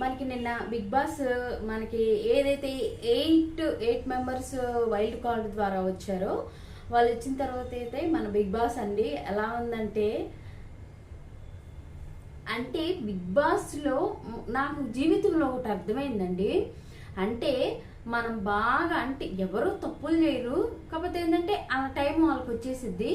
మనకి నిన్న big Boss మనకి ఏదైతే eight eight members wild card ద్వారా వచ్చారో వాళ్ళు వచ్చిన తర్వాత అయితే మన బిగ్ బాస్ అండి ఎలా ఉందంటే అంటే బిగ్ బాస్లో నాకు జీవితంలో ఒకటి అర్థమైందండి. అంటే మనం బాగా అంటే ఎవరు తప్పులు చేయరు. కాకపోతే ఏంటంటే ఆ టైం వాళ్ళకి వచ్చేసిద్ది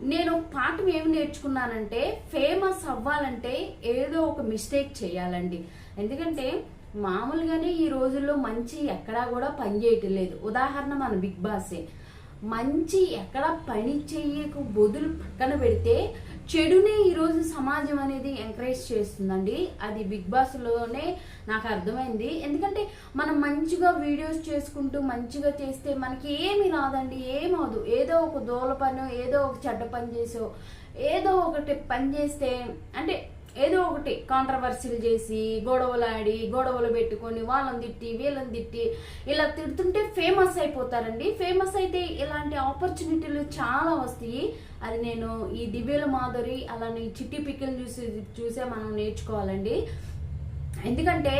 నేను ఒక పాఠం ఏమి నేర్చుకున్నానంటే ఫేమస్ అవ్వాలంటే ఏదో ఒక మిస్టేక్ చేయాలండి. ఎందుకంటే మామూలుగానే ఈ రోజుల్లో మంచి ఎక్కడా కూడా పని చేయటం లేదు. ఉదాహరణ మన బిగ్ బాసే. మంచి ఎక్కడ పని చెయ్యకు బొదులు పక్కన పెడితే చెడునే ఈరోజు సమాజం అనేది ఎంకరేజ్ చేస్తుందండి. అది బిగ్ బాస్లోనే నాకు అర్థమైంది. ఎందుకంటే మనం మంచిగా వీడియోస్ చేసుకుంటూ మంచిగా చేస్తే మనకి ఏమి రాదండి ఏమవదు ఏదో ఒక దోల పని ఏదో ఒక చెడ్డ పని చేసో ఏదో ఒకటి పని చేస్తే అంటే ఏదో ఒకటి కాంట్రవర్సీలు చేసి గొడవలు ఆడి గొడవలు పెట్టుకొని వాళ్ళని తిట్టి వీళ్ళని తిట్టి ఇలా తిడుతుంటే ఫేమస్ అయిపోతారండి. ఫేమస్ అయితే ఇలాంటి ఆపర్చునిటీలు చాలా వస్తాయి. అది నేను ఈ దివ్యల మాధురి అలానే చిట్టి పిక్కలు చూసి చూసే మనం నేర్చుకోవాలండి. ఎందుకంటే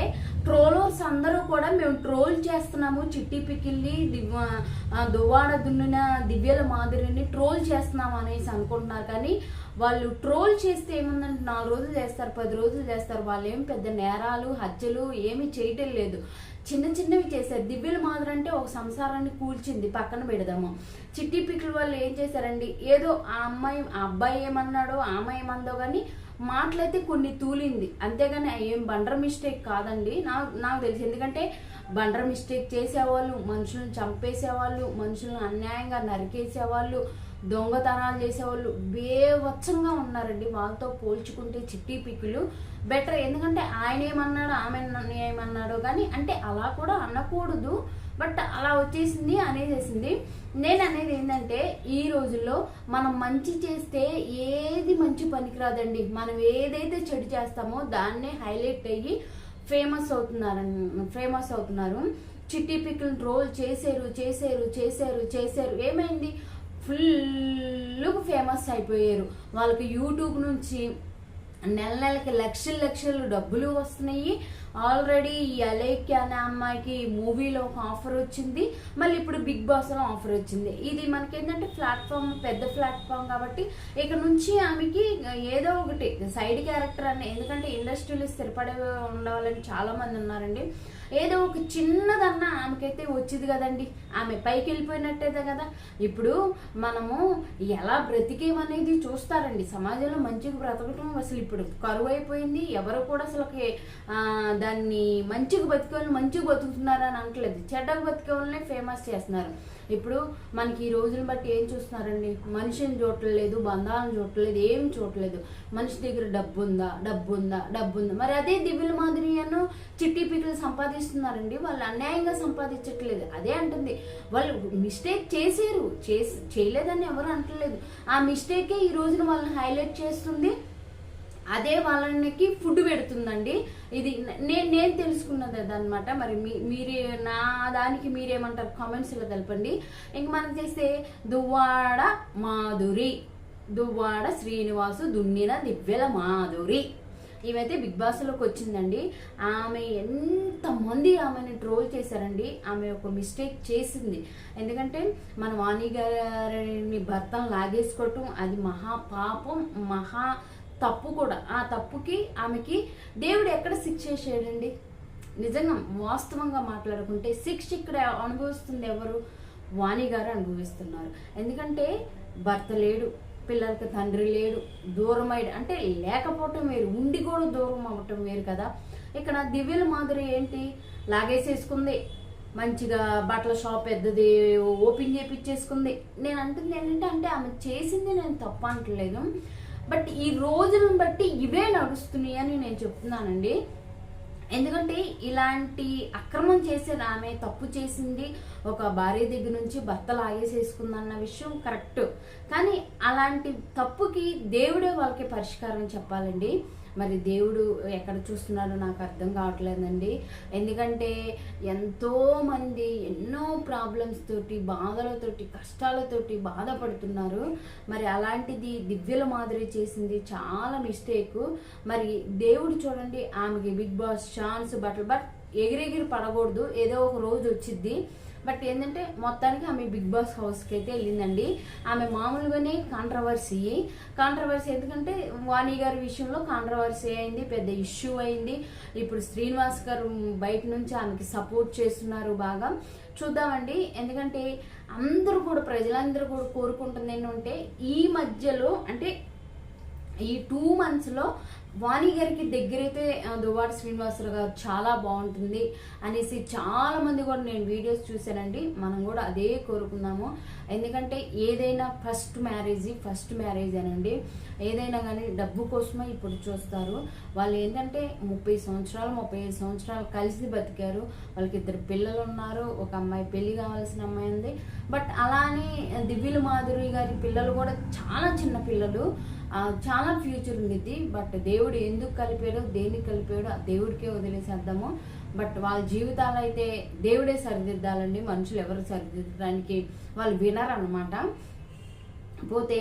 ట్రోలర్స్ అందరూ కూడా మేము ట్రోల్ చేస్తున్నాము చిట్టి పికిల్ని దివ్వ దువ్వాడ దున్నిన దివ్యల మాదిరిని ట్రోల్ చేస్తున్నాము అనేసి అనుకుంటున్నారు. కానీ వాళ్ళు ట్రోల్ చేస్తే ఏముందంటే నాలుగు రోజులు చేస్తారు పది రోజులు చేస్తారు. వాళ్ళు ఏం పెద్ద నేరాలు హత్యలు ఏమీ చేయటం లేదు. చిన్న చిన్నవి చేశారు. దివ్యల మాదిరి అంటే ఒక సంసారాన్ని కూల్చింది పక్కన పెడదాము. చిట్టి పిక్కుల వాళ్ళు ఏం చేశారండి? ఏదో ఆ అమ్మాయి ఆ అబ్బాయి ఏమన్నాడో ఆ అమ్మాయి ఏమందో కానీ మాటలైతే కొన్ని తూలింది. అంతేగాని ఏం బండర్ మిస్టేక్ కాదండి. నాకు నాకు తెలిసి. ఎందుకంటే బండర్ మిస్టేక్ చేసేవాళ్ళు మనుషులను చంపేసేవాళ్ళు మనుషులను అన్యాయంగా నరికేసేవాళ్ళు దొంగతనాలు చేసేవాళ్ళు బేవచ్చంగా ఉన్నారండి. వాళ్ళతో పోల్చుకుంటే చిట్టి పిక్కులు బెటర్. ఎందుకంటే ఆయన ఏమన్నాడు ఆమె ఏమన్నాడో కానీ అంటే అలా కూడా అనకూడదు. బట్ అలా వచ్చేసింది అనేసేసింది. నేను అనేది ఏంటంటే ఈ రోజుల్లో మనం మంచి చేస్తే ఏది మంచి పనికిరాదండి. మనం ఏదైతే చెడు చేస్తామో దాన్నే హైలైట్ అయ్యి ఫేమస్ అవుతున్నారు ఫేమస్ అవుతున్నారు. చిట్టి పిక్కులు రోల్ చేశారు చేశారు చేశారు చేశారు ఏమైంది? ఫుల్ ఫేమస్ అయిపోయారు. వాళ్ళకి యూట్యూబ్ నుంచి నెల నెలకి లక్షలు లక్షలు డబ్బులు వస్తున్నాయి. ఆల్రెడీ ఈ అనే అమ్మాయికి మూవీలో ఒక ఆఫర్ వచ్చింది. మళ్ళీ ఇప్పుడు బిగ్ బాస్లో ఆఫర్ వచ్చింది. ఇది మనకేంటంటే ప్లాట్ఫామ్ పెద్ద ప్లాట్ఫామ్ కాబట్టి ఇక నుంచి ఆమెకి ఏదో ఒకటి సైడ్ క్యారెక్టర్ అని ఎందుకంటే ఇండస్ట్రీలో స్థిరపడే ఉండాలని చాలామంది ఉన్నారండి. ఏదో ఒక చిన్నదన్నా ఆమెకైతే వచ్చింది కదండి. ఆమె పైకి వెళ్ళిపోయినట్టేదే కదా. ఇప్పుడు మనము ఎలా బ్రతికేమనేది చూస్తారండి. సమాజంలో మంచిగా బ్రతకటం అసలు ఇప్పుడు కరువు అయిపోయింది ఎవరు కూడా అసలు దాన్ని మంచిగా బతికే మంచిగా బతుకుతున్నారని అనట్లేదు. చెడ్డకు బతికే ఫేమస్ చేస్తున్నారు. ఇప్పుడు మనకి ఈ రోజుని బట్టి ఏం చూస్తున్నారండి? మనిషిని చూడట్లేదు బంధాలను చూడట్లేదు ఏం చూడట్లేదు. మనిషి దగ్గర డబ్బు ఉందా డబ్బు ఉందా డబ్బు ఉందా మరి అదే దివ్యుల మాదిరి అను చిట్టి పిక్కలు సంపాదిస్తున్నారండి. వాళ్ళు అన్యాయంగా సంపాదించట్లేదు. అదే అంటుంది. వాళ్ళు మిస్టేక్ చేసారు చేసి చేయలేదని ఎవరు అంటలేదు ఆ మిస్టేకే ఈ రోజున వాళ్ళని హైలైట్ చేస్తుంది. అదే వాళ్ళకి ఫుడ్ పెడుతుందండి. ఇది నేను నేను తెలుసుకున్నది అదనమాట మరి మీ మీరు నా దానికి మీరేమంటారు? కామెంట్స్లో తెలపండి. ఇంక మనం చేస్తే దువ్వాడ మాధురి దువ్వాడ శ్రీనివాసు దున్నిన దివ్యల మాధురి. ఈమెతే బిగ్ బాస్లోకి వచ్చిందండి. ఆమె ఎంతమంది ఆమెని ట్రోల్ చేశారండి. ఆమె ఒక మిస్టేక్ చేసింది. ఎందుకంటే మన వాణి గారిని భర్తను లాగేసుకోవటం అది మహా పాపం మహా తప్పు కూడా. ఆ తప్పుకి ఆమెకి దేవుడు ఎక్కడ శిక్ష చేసాడండి నిజంగా వాస్తవంగా మాట్లాడుకుంటే శిక్ష ఇక్కడ అనుభవిస్తుంది ఎవరు? వాణి గారు అనుభవిస్తున్నారు. ఎందుకంటే భర్త లేడు పిల్లలకి తండ్రి లేడు దూరం అంటే లేకపోవటం వేరు ఉండి కూడా దూరం అవ్వటం వేరు కదా. ఇక్కడ దివ్యల మాదిరి ఏంటి? లాగేసేసుకుంది. మంచిగా బట్టల షాప్ పెద్దది ఓపెన్ చేపించేసుకుంది నేను అంటుంది ఏంటంటే అంటే ఆమె చేసింది నేను తప్పు అంటలేదు. బట్ ఈ రోజులను బట్టి ఇవే నడుస్తున్నాయి అని నేను చెప్తున్నానండి. ఎందుకంటే ఇలాంటి అక్రమం చేసేది ఆమె తప్పు చేసింది ఒక భార్య దగ్గర నుంచి భర్త లాగేసేసుకుందన్న విషయం కరెక్ట్. కానీ అలాంటి తప్పుకి దేవుడే వాళ్ళకి పరిష్కారం చెప్పాలండి. మరి దేవుడు ఎక్కడ చూస్తున్నాడో నాకు అర్థం కావట్లేదండి. ఎందుకంటే ఎంతో మంది ఎన్నో ప్రాబ్లమ్స్ తోటి బాధలతోటి కష్టాలతోటి బాధపడుతున్నారు. మరి అలాంటిది దివ్యల మాదిరి చేసింది చాలా మిస్టేక్ మరి దేవుడు చూడండి ఆమెకి బిగ్ బాస్ ఛాన్స్ బట్టలు బట్ ఎగిరెగిరి పడకూడదు. ఏదో ఒక రోజు వచ్చింది బట్ ఏంటంటే మొత్తానికి ఆమె బిగ్ బాస్ హౌస్కి అయితే వెళ్ళిందండి. ఆమె మామూలుగానే కాంట్రవర్సీ కాంట్రవర్సీ ఎందుకంటే వాణి గారి విషయంలో కాంట్రవర్సీ అయింది పెద్ద ఇష్యూ అయింది. ఇప్పుడు శ్రీనివాస్ గారు బయట నుంచి ఆమెకి సపోర్ట్ చేస్తున్నారు బాగా. చూద్దామండి. ఎందుకంటే అందరూ కూడా ప్రజలందరూ కూడా కోరుకుంటుంది ఏంటంటే ఈ మధ్యలో అంటే ఈ టూ మంత్స్లో వాణి గారికి దగ్గరైతే ఆ, దువ్వాడ శ్రీనివాసరావు గారు చాలా బాగుంటుంది అనేసి చాలా మంది కూడా నేను వీడియోస్ చూశానండి. మనం కూడా అదే కోరుకుందాము. ఎందుకంటే ఏదైనా ఫస్ట్ మ్యారేజ్ ఫస్ట్ మ్యారేజ్ అనండి ఏదైనా కానీ డబ్బు కోసమే ఇప్పుడు చూస్తారు. వాళ్ళు ఏంటంటే ముప్పై సంవత్సరాలు ముప్పై ఐదు సంవత్సరాలు కలిసి బతికారు. వాళ్ళకి ఇద్దరు పిల్లలు ఉన్నారు ఒక అమ్మాయి పెళ్ళి కావాల్సిన అమ్మాయి ఉంది. బట్ అలానే దివ్యుల మాధురి గారి పిల్లలు కూడా చాలా చిన్న పిల్లలు. చాలా ఫ్యూచర్ ఉంది. బట్ దేవుడు ఎందుకు కలిపాడో దేనికి కలిపాడో ఆ దేవుడికే వదిలేసేద్దాము. బట్ వాళ్ళ జీవితాలు అయితే దేవుడే సరిదిద్దాలండి. మనుషులు ఎవరు సరిదిద్దడానికి వాళ్ళు వినరనమాట పోతే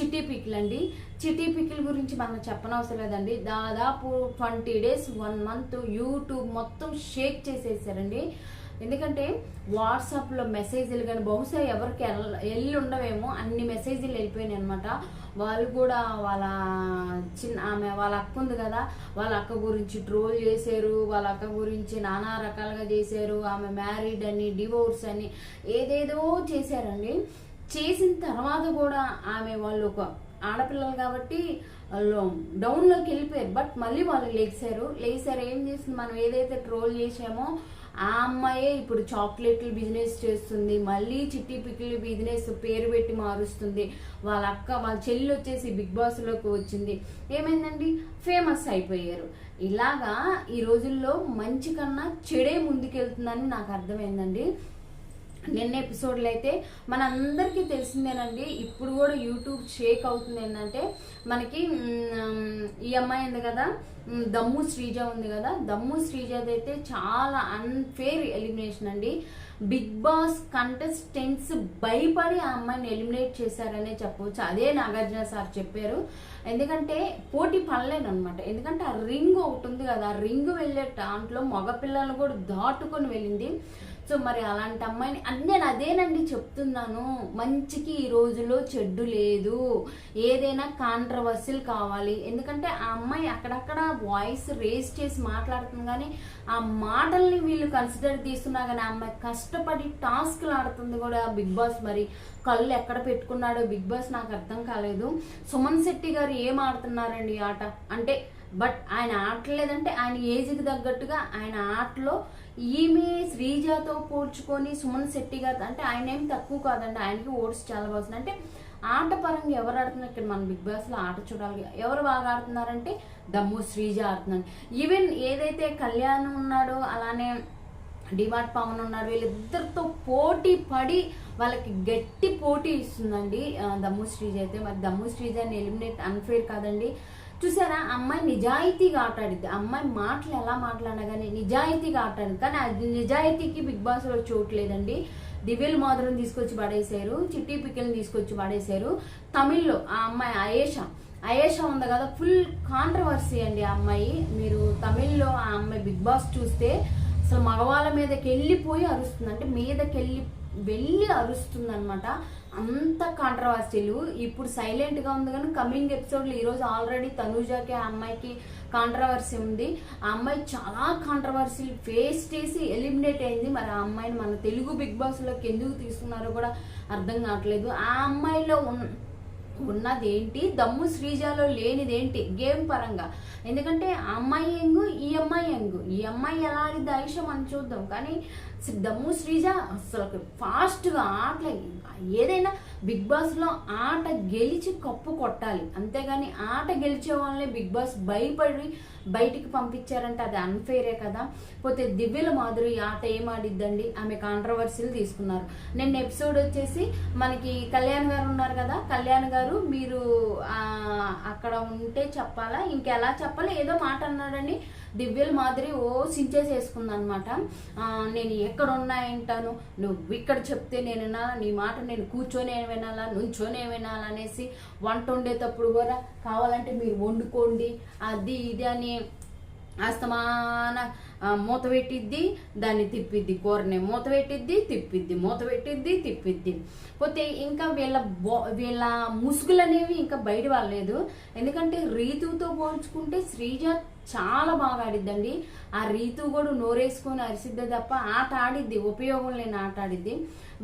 చిట్టి పికిల్ అండి చిట్టి పిక్ల గురించి మనం చెప్పనవసరం లేదండి. దాదాపు twenty days one month YouTube మొత్తం షేక్ చేసేసారండి. ఎందుకంటే వాట్సాప్లో మెసేజ్లు కానీ బహుశా ఎవరికి వెళ్ళి ఉండవేమో అన్ని మెసేజ్లు వెళ్ళిపోయినాయి అనమాట వాళ్ళు కూడా వాళ్ళ చిన్న ఆమె వాళ్ళ అక్క ఉంది కదా వాళ్ళ అక్క గురించి ట్రోల్ చేశారు వాళ్ళ అక్క గురించి నానా రకాలుగా చేశారు. ఆమె మ్యారీడ్ అని డివోర్స్ అని ఏదేదో చేశారండి. చేసిన తర్వాత కూడా ఆమె వాళ్ళు ఒక ఆడపిల్లలు కాబట్టి డౌన్లోకి వెళ్ళిపోయారు. బట్ మళ్ళీ వాళ్ళు లేచారు. లేచారు ఏం చేసింది? మనం ఏదైతే ట్రోల్ చేసామో ఆ అమ్మాయే ఇప్పుడు చాక్లెట్లు బిజినెస్ చేస్తుంది మళ్ళీ చిట్టి పిక్కిలి బిజినెస్ పేరు పెట్టి మారుస్తుంది. వాళ్ళ అక్క వాళ్ళ చెల్లి వచ్చేసి బిగ్ బాస్లోకి వచ్చింది. ఏమైందండి? ఫేమస్ అయిపోయారు. ఇలాగా ఈ రోజుల్లో మంచి కన్నా చెడే ముందుకెళ్తుందని నాకు అర్థమైందండి. నిన్న ఎపిసోడ్లో అయితే మనందరికీ తెలిసిందేనండి ఇప్పుడు కూడా యూట్యూబ్ షేక్ అవుతుంది ఏంటంటే మనకి ఈ అమ్మాయి ఉంది కదా దమ్ము శ్రీజ ఉంది కదా దమ్ము శ్రీజది అయితే చాలా అన్ఫేర్ ఎలిమినేషన్ అండి. బిగ్ బాస్ కంటెస్టెంట్స్ భయపడి ఆ అమ్మాయిని ఎలిమినేట్ చేశారనే చెప్పవచ్చు. అదే నాగార్జున సార్ చెప్పారు. ఎందుకంటే పోటీ పడలేదనమాట ఎందుకంటే ఆ రింగ్ ఒకటి ఉంది కదా ఆ రింగ్ వెళ్ళే దాంట్లో మగపిల్లలు కూడా దాటుకొని వెళ్ళింది. సో మరి అలాంటి అమ్మాయిని నేను అదేనండి చెప్తున్నాను. మంచికి ఈ రోజులో చెడ్డు లేదు. ఏదైనా కాంట్రవర్సీలు కావాలి. ఎందుకంటే ఆ అమ్మాయి అక్కడక్కడ వాయిస్ రేస్ చేసి మాట్లాడుతుంది కానీ ఆ మాటల్ని వీళ్ళు కన్సిడర్ తీస్తున్నా కానీ ఆ అమ్మాయి కష్టపడి టాస్క్లు ఆడుతుంది కూడా బిగ్ బాస్ మరి. కళ్ళు ఎక్కడ పెట్టుకున్నాడో బిగ్ బాస్ నాకు అర్థం కాలేదు. సుమన్ శెట్టి గారు ఏం ఆడుతున్నారండి ఆట? అంటే బట్ ఆయన ఆడలేదంటే ఆయన ఏజ్కి తగ్గట్టుగా ఆయన ఆటలో ఈమె శ్రీజాతో పోల్చుకొని సుమన్ శెట్టి గారు అంటే ఆయన ఏం తక్కువ కాదండి. ఆయనకి ఓట్స్ చాలా బాగుంది అంటే ఆట పరంగా ఎవరు ఆడుతున్నారు? ఇక్కడ మన బిగ్ బాస్లో ఆట చూడాలి. ఎవరు బాగా ఆడుతున్నారంటే దమ్ము శ్రీజ ఆడుతున్నారు ఈవెన్ ఏదైతే కళ్యాణ్ ఉన్నాడో అలానే డిమార్ట్ పవన్ ఉన్నారు వీళ్ళిద్దరితో పోటీ పడి వాళ్ళకి గట్టి పోటీ ఇస్తుందండి దమ్ము శ్రీజ అయితే. మరి దమ్ము శ్రీజని ఎలిమినేట్ అన్ఫేర్ కాదండి. చూసారా? ఆ అమ్మాయి నిజాయితీగా ఆటాడిద్ది ఆ అమ్మాయి మాటలు ఎలా మాట్లాడినా కానీ నిజాయితీగా ఆటాడింది కానీ అది నిజాయితీకి బిగ్ బాస్లో చోటు లేదండి. దివ్యల్ మాధురం తీసుకొచ్చి పడేశారు. చిట్టి పిక్కల్ని తీసుకొచ్చి పడేశారు. తమిళ్ళో ఆ అమ్మాయి అయేషా. అయేషా ఉంది కదా ఫుల్ కాంట్రవర్సీ అండి ఆ అమ్మాయి. మీరు తమిళ్ళో ఆ అమ్మాయి బిగ్ బాస్ చూస్తే అసలు మగవాళ్ళ మీదకి వెళ్ళిపోయి అరుస్తుంది. అంటే మీదకి వెళ్ళి వెళ్ళి అరుస్తుందనమాట అంత కాంట్రవర్సీలు. ఇప్పుడు సైలెంట్గా ఉంది కానీ కమింగ్ ఎపిసోడ్లో ఈరోజు ఆల్రెడీ తనూజాకి ఆ అమ్మాయికి కాంట్రవర్సీ ఉంది. ఆ అమ్మాయి చాలా కాంట్రవర్సీలు. ఫేస్ చేసి ఎలిమినేట్ అయింది. మరి ఆ అమ్మాయిని మన తెలుగు బిగ్ బాస్లోకి ఎందుకు తీసుకున్నారో కూడా అర్థం కావట్లేదు. ఆ అమ్మాయిలో ఉన్న ఉన్నది ఏంటి దమ్ము శ్రీజాలో లేనిది ఏంటి గేమ్ పరంగా. ఎందుకంటే ఆ అమ్మాయి యంగ్ ఈ అమ్మాయి యంగ్. ఈ అమ్మాయి ఎలా ఆడిద్ది ఆయుష మనం చూద్దాం. కానీ దమ్ము శ్రీజ అసలు ఫాస్ట్గా ఆటలు ఏదైనా బిగ్ బాస్లో ఆట గెలిచి కప్పు కొట్టాలి. అంతేగాని ఆట గెలిచే వాళ్ళని బిగ్ బాస్ భయపడి బయటికి పంపించారంటే అది అన్ఫేరే కదా. పోతే దివ్యల మాధురి ఆట ఏం ఆడిద్దండి? ఆమె కాంట్రవర్సీలు తీసుకున్నారు. నిన్న ఎపిసోడ్ వచ్చేసి మనకి కళ్యాణ్ గారు ఉన్నారు కదా. కళ్యాణ్ గారు మీరు అక్కడ ఉంటే చెప్పాలా? ఇంకెలా చెప్పాలి? ఏదో మాట అన్నాడని దివ్యల మాదిరి ఓ సించేసేసుకుంది అనమాట నేను ఎక్కడ ఉన్నాయంటాను నువ్వు ఇక్కడ చెప్తే నేను వినాలా? నీ మాట నేను కూర్చొని వినాలా? నుంచోనే వినాలా అనేసి వంట వండేటప్పుడు కూడా కావాలంటే మీరు వండుకోండి. అది ఇది అని అస్తమాన మూత పెట్టిద్ది దాన్ని తిప్పిద్ది కూరని మూత పెట్టిద్ది తిప్పిద్ది మూత పెట్టిద్ది తిప్పిద్ది. పోతే ఇంకా వీళ్ళ బో వీళ్ళ ముసుగులు అనేవి ఇంకా బయట వాళ్ళలేదు ఎందుకంటే రీతుతో పోల్చుకుంటే శ్రీజ చాలా బాగా ఆడిద్దండి. ఆ రీతు కూడా నోరేసుకొని అరిసిద్ది తప్ప ఆట ఆడిద్ది ఉపయోగం లేని ఆట ఆడిద్ది.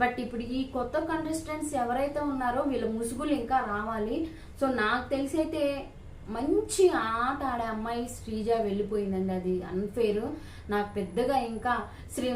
బట్ ఇప్పుడు ఈ కొత్త కంటెస్టెంట్స్ ఎవరైతే ఉన్నారో వీళ్ళ ముసుగులు ఇంకా రావాలి. సో నాకు తెలిసి అయితే మంచి ఆట ఆడే అమ్మాయి శ్రీజ వెళ్ళిపోయిందండి. అది అన్ఫేర్ నాకు పెద్దగా ఇంకా శ్రీ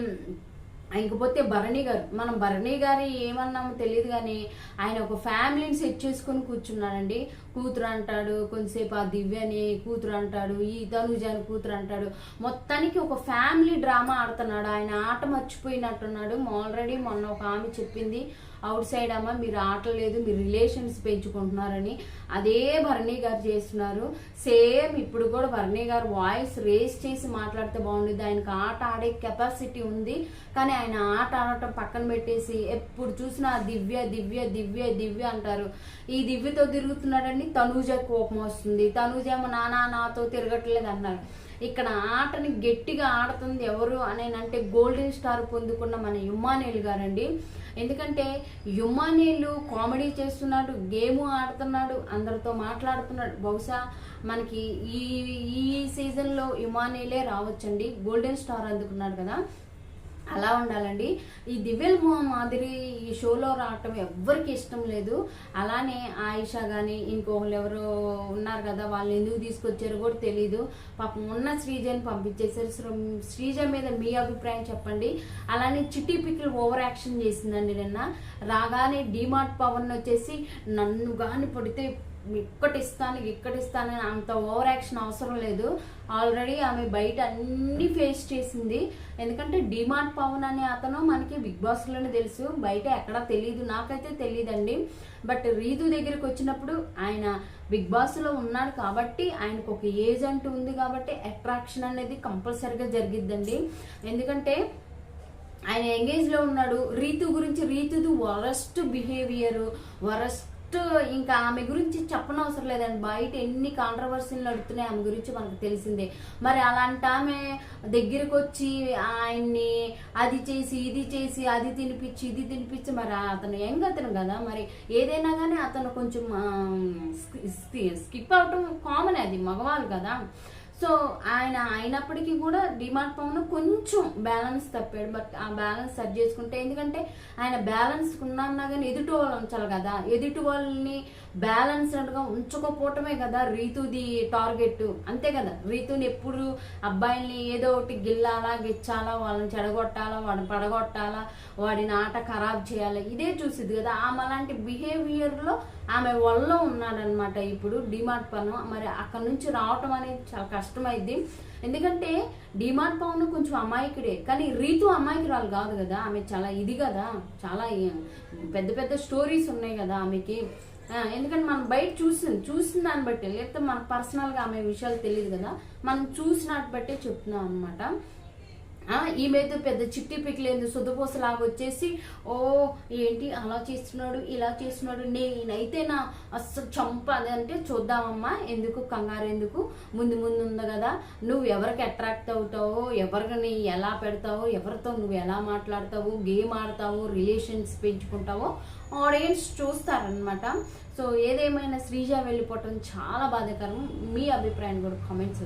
ఇంకపోతే భరణి గారు మనం భరణి గారి ఏమన్నామో తెలియదు కానీ ఆయన ఒక ఫ్యామిలీని సెట్ చేసుకొని కూర్చున్నాడండి. కూతురు అంటాడు కొంతసేపు ఆ దివ్యని కూతురు అంటాడు ఈ తనుజాని కూతురు అంటాడు. మొత్తానికి ఒక ఫ్యామిలీ డ్రామా ఆడుతున్నాడు. ఆయన ఆట మర్చిపోయినట్టున్నాడు. ఆల్రెడీ మొన్న ఒక ఆమె చెప్పింది అవుట్ సైడ్ అమ్మ మీరు ఆటలేదు మీరు రిలేషన్స్ పెంచుకుంటున్నారని అదే భరణి గారు చేస్తున్నారు. సేమ్ ఇప్పుడు కూడా భరణి గారు వాయిస్ రేస్ చేసి మాట్లాడితే బాగుండేది. ఆయనకు ఆట ఆడే కెపాసిటీ ఉంది. కానీ ఆయన ఆట ఆడటం పక్కన పెట్టేసి ఎప్పుడు చూసినా దివ్య దివ్య దివ్య దివ్య అంటారు. ఈ దివ్యతో తిరుగుతున్నాడని తనూజ కోపం వస్తుంది. తనూజ ఏమో నానా నాతో తిరగట్లేదు అన్నారు. ఇక్కడ ఆటని గట్టిగా ఆడుతుంది ఎవరు అనేనంటే గోల్డెన్ స్టార్ పొందుకున్న మన యుమ్మానేలు గారండి. ఎందుకంటే యుమ్మానేలు కామెడీ చేస్తున్నాడు గేమ్ ఆడుతున్నాడు అందరితో మాట్లాడుతున్నాడు. బహుశా మనకి ఈ ఈ సీజన్లో యుమానేలే రావచ్చండి. గోల్డెన్ స్టార్ అందుకున్నాడు కదా. అలా ఉండాలండి. ఈ దివ్యల్ మాదిరి ఈ షోలో రావటం ఎవ్వరికి ఇష్టం లేదు. అలానే ఆయిషా కానీ ఇంకొకరు ఎవరు ఉన్నారు కదా వాళ్ళు ఎందుకు తీసుకొచ్చారో కూడా తెలీదు. పాపం ఉన్న శ్రీజని పంపించేశారు. శ్రీజ మీద మీ అభిప్రాయం చెప్పండి. అలానే చిట్టి పిక్లు ఓవర్ యాక్షన్ చేసిందండి నిన్న. రాగానే డిమార్ట్ పవన్ వచ్చేసి నన్ను కానీ పడితే ఇక్కటిస్తాను ఇక్కటిస్తానని అంత ఓవర్ యాక్షన్ అవసరం లేదు. ఆల్రెడీ ఆమె బయట అన్ని ఫేస్ చేసింది. ఎందుకంటే డిమాండ్ పవన్ అనే అతను మనకి బిగ్ బాస్లోనే తెలుసు. బయట ఎక్కడ తెలియదు నాకైతే తెలియదండి బట్ రీతు దగ్గరికి వచ్చినప్పుడు ఆయన బిగ్ బాస్లో ఉన్నాడు కాబట్టి ఆయనకు ఒక ఏజ్ అంటూ ఉంది కాబట్టి అట్రాక్షన్ అనేది కంపల్సరిగా జరిగిద్దండి. ఎందుకంటే ఆయన ఎంగేజ్లో ఉన్నాడు. రీతు గురించి రీతుది వరస్ట్ బిహేవియర్ వరస్ట్ ఇంకా ఆమె గురించి చెప్పనవసరం లేదండి. బయట ఎన్ని కాంట్రవర్సీలు నడుతున్నాయి ఆమె గురించి మనకు తెలిసిందే. మరి అలాంటి ఆమె దగ్గరికి వచ్చి ఆయన్ని అది చేసి ఇది చేసి అది తినిపించి ఇది తినిపించి మరి అతను యంగ్ అతను కదా? మరి ఏదైనా కానీ అతను కొంచెం స్కిప్ అవటం కామన్ అది మగవాళ్ళు కదా? సో ఆయన అయినప్పటికీ కూడా డిమార్ట్ పవన్ కొంచెం బ్యాలెన్స్ తప్పాడు. బట్ ఆ బ్యాలెన్స్ సెట్ చేసుకుంటే ఎందుకంటే ఆయన బ్యాలెన్స్ ఉన్నా కానీ ఎదుటి వాళ్ళు ఉంచాలి కదా. ఎదుటి వాళ్ళని బ్యాలెన్స్డ్గా ఉంచుకోపోవటమే కదా రీతుది టార్గెట్. అంతే కదా. రీతుని ఎప్పుడు అబ్బాయిల్ని ఏదో ఒకటి గిల్లాలా గిచ్చాలా వాళ్ళని చెడగొట్టాలా వాడిని పడగొట్టాలా వాడిని ఆట ఖరాబ్ చేయాలా ఇదే చూసిద్ది కదా. ఆమె అలాంటి బిహేవియర్లో ఆమె వల్ల ఉన్నాడనమాట ఇప్పుడు డిమార్ట్ పను మరి అక్కడ నుంచి రావటం అనేది చాలా కష్టమైంది ఎందుకంటే డిమార్ట్ పవన్ కొంచెం అమాయకుడే. కానీ రీతు అమాయకురాలు కాదు కదా. ఆమె చాలా ఇది కదా. చాలా పెద్ద పెద్ద స్టోరీస్ ఉన్నాయి కదా ఆమెకి. ఎందుకంటే మనం బయట చూసింది చూసిన దాన్ని బట్టి లేకపోతే మన పర్సనల్గా ఆమె విషయాలు తెలియదు కదా మనం చూసినట్టు బట్టే చెప్తున్నాం అనమాట ఈమెతో పెద్ద చిట్టి పిక్కలేదు లాగా వచ్చేసి ఓ ఏంటి అలా చేస్తున్నాడు ఇలా చేస్తున్నాడు నేనైతే నా అస్సలు చంప అంటే చూద్దామమ్మా ఎందుకు కంగారు ఎందుకు? ముందు ముందు ఉంది కదా నువ్వు ఎవరికి అట్రాక్ట్ అవుతావో ఎవరిని ఎలా పెడతావో ఎవరితో నువ్వు ఎలా మాట్లాడతావు గేమ్ ఆడతావు రిలేషన్స్ పెంచుకుంటావో ఆడియన్స్ చూస్తారనమాట సో ఏదేమైనా శ్రీజ వెళ్ళిపోవటం చాలా బాధాకరం. మీ అభిప్రాయాన్ని కూడా కామెంట్స్